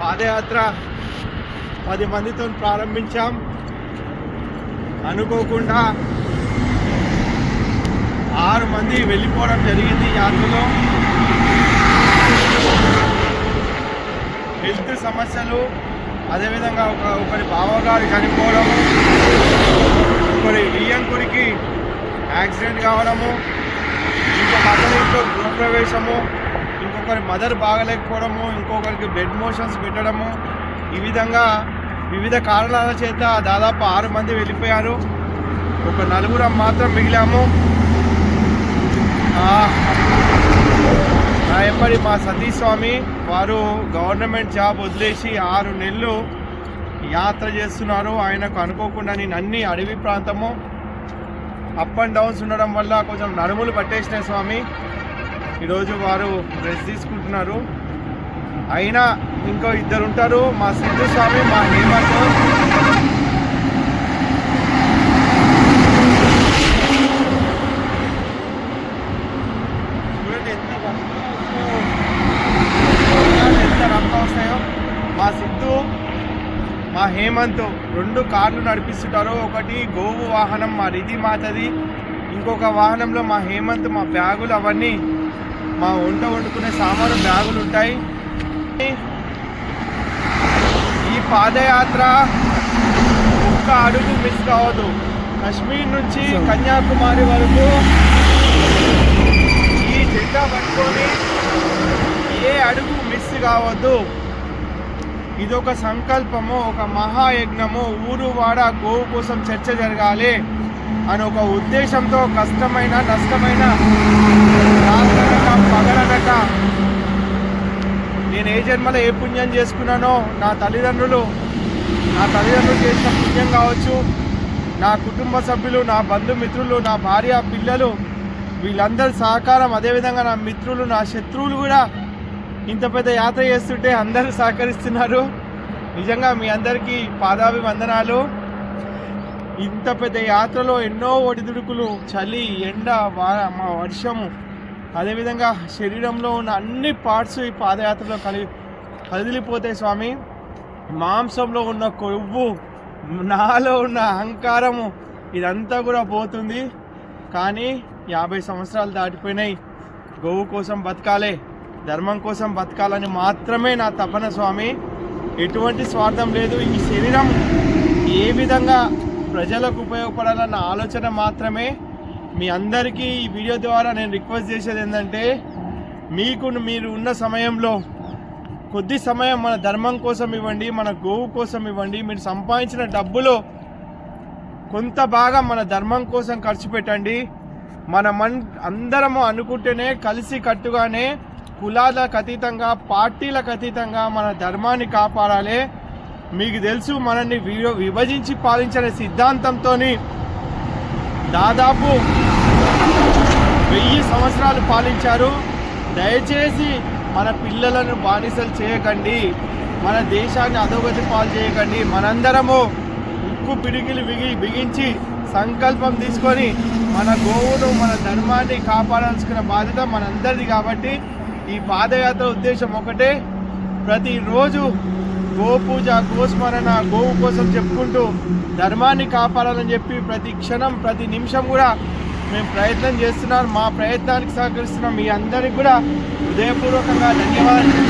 పాదయాత్ర పది మందితో ప్రారంభించాం. అనుకోకుండా ఆరు మంది వెళ్ళిపోవడం జరిగింది యాత్రలో. హెల్త్ సమస్యలు అదేవిధంగా ఒక ఒకరి బావగారు చనిపోవడము ఒకరి వియ్యంకుడికి యాక్సిడెంట్ కావడము ఇంకొక అతని ఇంట్లో గృహప్రవేశము ఒకరి మదర్ బాగలేకపోవడము ఇంకొకరికి బెడ్ మోషన్స్ పెట్టడము ఈ విధంగా వివిధ కారణాల చేత దాదాపు ఆరు మంది వెళ్ళిపోయారు. ఒక నలుగురం మాత్రం మిగిలాము. ఆ, నా మా సతీష్ స్వామి వారు గవర్నమెంట్ జాబ్ వదిలేసి ఆరు నెలలు యాత్ర చేస్తున్నారు. ఆయనకు అనుకోకుండా నేను అన్ని అడవి ప్రాంతము అప్ అండ్ డౌన్స్ ఉండడం వల్ల కొంచెం నడుములు పట్టేసినాయి స్వామి. ఈరోజు వారు రెస్ట్ తీసుకుంటున్నారు. అయినా ఇంకో ఇద్దరు ఉంటారు మా సిద్ధు స్వామి మా హేమంత్. చూడండి ఎంత ఎంత వస్తాయో. మా సిద్ధు మా హేమంత్ రెండు కార్లు నడిపిస్తుంటారు. ఒకటి గోవు వాహనం మా రిధి మాతది ఇంకొక వాహనంలో మా హేమంత్ మా బ్యాగులు అవన్నీ మా వంట వండుకునే సామాను బ్యాగులు ఉంటాయి. ఈ పాదయాత్ర ఒక్క అడుగు మిస్ కావద్దు. కశ్మీర్ నుంచి కన్యాకుమారి వరకు ఈ జెండా పట్టుకొని ఏ అడుగు మిస్ కావద్దు. ఇది ఒక సంకల్పము ఒక మహాయజ్ఞము. ఊరు వాడ గోవు కోసం చర్చ జరగాలి అని ఒక ఉద్దేశంతో కష్టమైన నష్టమైన రాత్రనక పగలనక నేను ఏ జన్మలో ఏ పుణ్యం చేసుకున్నానో నా తల్లిదండ్రులు నా తల్లిదండ్రులు చేసిన పుణ్యం కావచ్చు నా కుటుంబ సభ్యులు నా బంధుమిత్రులు నా భార్య పిల్లలు వీళ్ళందరి సహకారం అదేవిధంగా నా మిత్రులు నా శత్రువులు కూడా ఇంత పెద్ద యాత్ర చేస్తుంటే అందరూ సహకరిస్తున్నారు. నిజంగా మీ అందరికీ పాదాభివందనాలు. ఇంత పెద్ద యాత్రలో ఎన్నో ఒడిదుడుకులు చలి ఎండ వా మా వర్షము అదేవిధంగా శరీరంలో ఉన్న అన్ని పార్ట్స్ ఈ పాదయాత్రలో కలి కదిలిపోతాయి స్వామి. మాంసంలో ఉన్న కొవ్వు నాలో ఉన్న అహంకారము ఇదంతా కూడా పోతుంది. కానీ యాభై సంవత్సరాలు దాటిపోయినాయి. గోవు కోసం బతకాలే ధర్మం కోసం బతకాలని మాత్రమే నా తపన స్వామి. ఎటువంటి స్వార్థం లేదు. ఈ శరీరం ఏ విధంగా ప్రజలకు ఉపయోగపడాలన్న ఆలోచన మాత్రమే. మీ అందరికీ ఈ వీడియో ద్వారా నేను రిక్వెస్ట్ చేసేది ఏంటంటే మీకు మీరు ఉన్న సమయంలో కొద్ది సమయం మన ధర్మం కోసం ఇవ్వండి మన గోవు కోసం ఇవ్వండి మీరు సంపాదించిన డబ్బులో కొంత భాగం మన ధర్మం కోసం ఖర్చు పెట్టండి. మన మన్ అందరము అనుకుంటేనే కలిసి కట్టుగానే కులాలకు అతీతంగా పార్టీలకు అతీతంగా మన ధర్మాన్ని కాపాడాలి. మీకు తెలుసు మనల్ని విభజించి పాలించిన సిద్ధాంతంతో దాదాపు వెయ్యి సంవత్సరాలు పాలించారు. దయచేసి మన పిల్లలను బానిసలు చేయకండి. మన దేశాన్ని అధోగతి పాలు చేయకండి. మనందరము ఉక్కు పిడికిలు బిగి బిగించి సంకల్పం తీసుకొని మన గోవును మన ధర్మాన్ని కాపాడాల్సిన బాధ్యత మనందరిది కాబట్టి ఈ పాదయాత్ర ఉద్దేశం ఒకటే. ప్రతిరోజు గోపూజ గోస్మరణ గోవు కోసం చెప్పుకుంటూ ధర్మాన్ని కాపాడాలని చెప్పి ప్రతి క్షణం ప్రతి నిమిషం కూడా మేము ప్రయత్నం చేస్తున్నాం. మా ప్రయత్నానికి సహకరిస్తున్నాం మీ అందరికి కూడా హృదయపూర్వకంగా ధన్యవాదాలు.